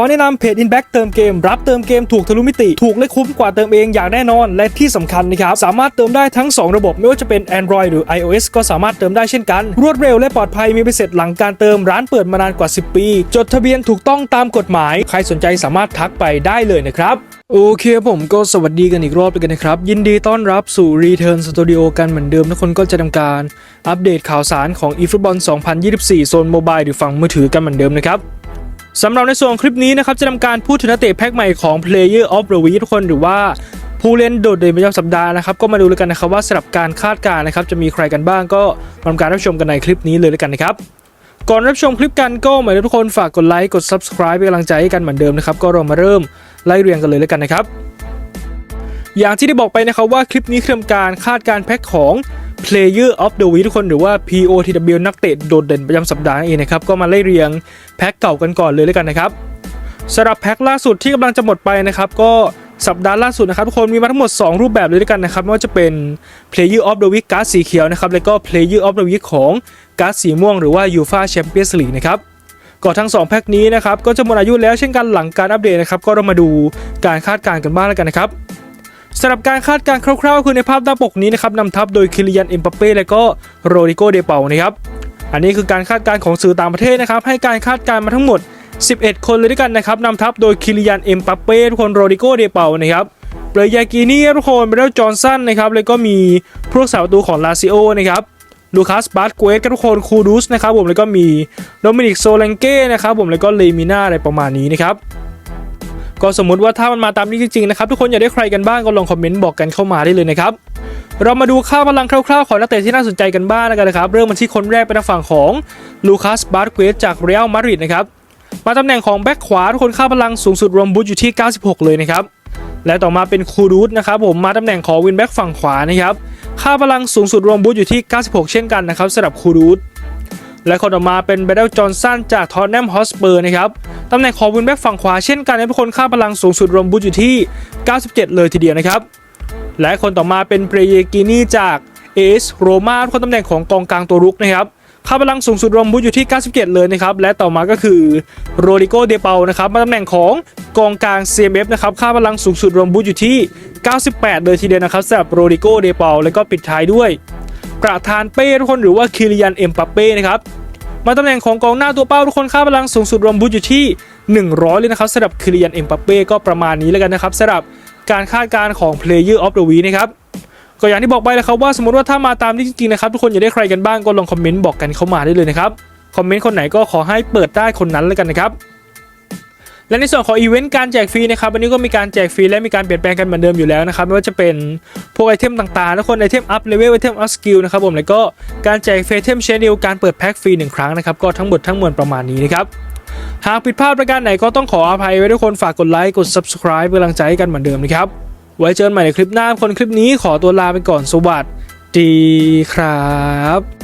อแนะนำเพจ Inback เติมเกม รับเติมเกมถูกทะลุมิติ ถูกและคุ้มกว่าเติมเองอย่างแน่นอน และที่สำคัญนะครับ สามารถเติมได้ทั้ง 2 ระบบ ไม่ว่าจะเป็น Android หรือ iOS ก็สามารถเติมได้เช่นกัน รวดเร็วและปลอดภัยมีใบเสร็จหลังการเติมร้านเปิดมานานกว่า 10 ปี จดทะเบียนถูกต้องตามกฎหมาย ใครสนใจสามารถทักไปได้เลยนะครับโอเคผมก็สวัสดีกันอีกรอบเลยกันนะครับ ยินดีต้อนรับสู่ Return Studio กันเหมือนเดิมทุกคนก็จะทำการ อัปเดตข่าวสารของ eFootball 2024 โซนโมบายหรือฝั่งมือถือกันเหมือนเดิมนะครับ สำหรับในส่วนคลิปนี้นะครับ จะทำการพูดถึงนักเตะแพ็กใหม่ของ Player of the Week ทุกคนหรือว่าผู้เล่นโดดเด่นประจำสัปดาห์นะครับ ก็มาดูเลยกันนะครับว่าสำหรับการคาดการณ์นะครับ จะมีใครกันบ้างก็ทำการรับชมกันในคลิปนี้เลยแล้วกันนะครับก่อนรับชมคลิปกันก็เหมือนทุกคนฝากกดไลค์กด subscribe เป็นกำลังใจให้กันเหมือนเดิมนะครับก็เรามาเริ่มไล่เรียงกันเลยแล้วกันนะครับ อย่างที่ได้บอกไปนะครับว่าคลิปนี้เคือทำการคาดการแพ็กของ Player of the Week ทุกคนหรือว่า POTW นักเตะโดดเด่นประจำสัปดาห์นั่นเองนะครับ ก็มาไล่เรียงแพ็กเก่ากันก่อนเลยแล้วกันนะครับสำหรับแพ็กล่าสุดที่กำลังจะหมดไปนะครับ ก็สัปดาห์ล่าสุดนะครับทุกคนมีมาทั้งหมด 2 รูปแบบเลยด้วยกันนะครับไม่ว่าจะเป็น Player of the Week การ์ดสีเขียวนะครับแล้วก็ Player of the Week ของการ์ดสีม่วงหรือว่า UEFA Champions League นะครับก็ทั้ง 2 แพ็กนี้นะครับก็จะหมดอายุแล้วเช่นกันหลังการอัปเดตนะครับก็เรามาดูการคาดการณ์กันบ้างแล้วกันนะครับ สำหรับการคาดการณ์คร่าวๆ คือในภาพด้านปกนี้นะครับนำทัพโดยคิริยันเอ็มบัปเป้และก็โรดิโกเดเปานะครับอันนี้คือการคาดการณ์ของสื่อต่างประเทศนะครับให้การคาดการณ์มาทั้งหมด 11 คนเลยด้วยกันนะครับนำทัพโดยคิริยันเอ็มบัปเป้ทุกคนโรดิโกเดเปานะครับเบรยากินี่ทุกคนเบรลจอห์นสันนะครับแล้วก็มีผู้รักษาประตูของลาซิโอนะครับลูคัสบาร์เกวสทุกคนคูดูสนะครับผมแล้วก็มีโดมินิกโซเลนเก้นะครับผมแล้วก็เลมิน่าอะไรประมาณนี้นะครับ ก็สมมุติว่าถ้ามันมาตามนี้จริงๆนะครับทุกคนอยากได้ใครกันบ้างก็ลองคอมเมนต์บอกกันเข้ามาได้เลยนะครับเรามาดูค่าพลังคร่าวๆของนักเตะที่น่าสนใจกันบ้างกันนะครับ เริ่มมาที่คนแรกเป็นทางฝั่งของลูคัสบาร์เกวสจากเรอัลมาดริดนะครับมาตำแหน่งของแบ็คขวาทุกคนค่าพลังสูงสุดรวมบูทอยู่ที่ 96 เลยนะครับและต่อมาเป็นคูรูดนะครับผมมาตำแหน่งของวินแบ็คฝั่งขวานะครับค่าพลังสูงสุดรวมบูทอยู่ที่ 96 เช่นกันนะครับสำหรับคูรูดและคนต่อมาเป็นเบเดลจอห์นสันจากทอตแนมฮอสเปอร์นะครับ ตำแหน่งของวินแบ็กฝั่งขวาเช่นกันให้เป็นคนค่าพลังสูงสุดรวมบูทอยู่ที่ 97 เลยทีเดียวนะครับ และคนต่อมาเป็นเปรเยกินีจากเอสโรมาคนตำแหน่งของกองกลางตัวรุกนะครับค่าพลังสูงสุดรวมบูทอยู่ที่ 97 เลยนะครับ และต่อมาก็คือโรดิโกเดเปานะครับมาตำแหน่งของกองกลาง CMF นะครับ ค่าพลังสูงสุดรวมบูทอยู่ที่ 98 เลยทีเดียวนะครับสำหรับโรดิโกเดเปาแล้วก็ปิดท้ายด้วย ประธานเป้ทุกคนหรือว่าคิริยันเอ็มปัปเป้นะครับ มาตำแหน่งของกองหน้าตัวเป้าทุกคนค่าพลังสูงสุดรวมบูทอยู่ที่ 100 เลยนะครับสำหรับคิริยันเอ็มปัปเป้ก็ประมาณนี้แล้วกันนะครับสำหรับการคาดการณ์ของ Player of the Week นะครับก็อย่างที่บอกไปแล้วครับว่าสมมติว่าถ้ามาตามนี้จริงๆนะครับทุกคนอยากได้ใครกันบ้างก็ลองคอมเมนต์บอกกันเข้ามาได้เลยนะครับคอมเมนต์คนไหนก็ขอให้เปิดได้คนนั้นแล้วกันนะครับ และในส่วนของอีเวนต์การแจกฟรีนะครับวันนี้ก็มีการแจกฟรีและมีการเปลี่ยนแปลงกันเหมือนเดิมอยู่แล้วนะครับไม่ว่าจะเป็นพวกไอเทมต่างๆทุกคนไอเทมอัพเลเวลไอเทมอัพสกิลนะครับผมแล้วก็การแจกเฟเทมเชนดิลการเปิดแพ็คฟรีหนึ่งครั้งนะครับก็ทั้งหมดทั้งมวลประมาณนี้นะครับหากผิดพลาดประการไหนก็ต้องขออภัยไว้ทุกคนฝากกดไลค์กด subscribe เป็นกำลังใจให้กันเหมือนเดิมนะครับไว้เจอกันใหม่ในคลิปหน้าคนคลิปนี้ขอตัวลาไปก่อนสวัสดีครับ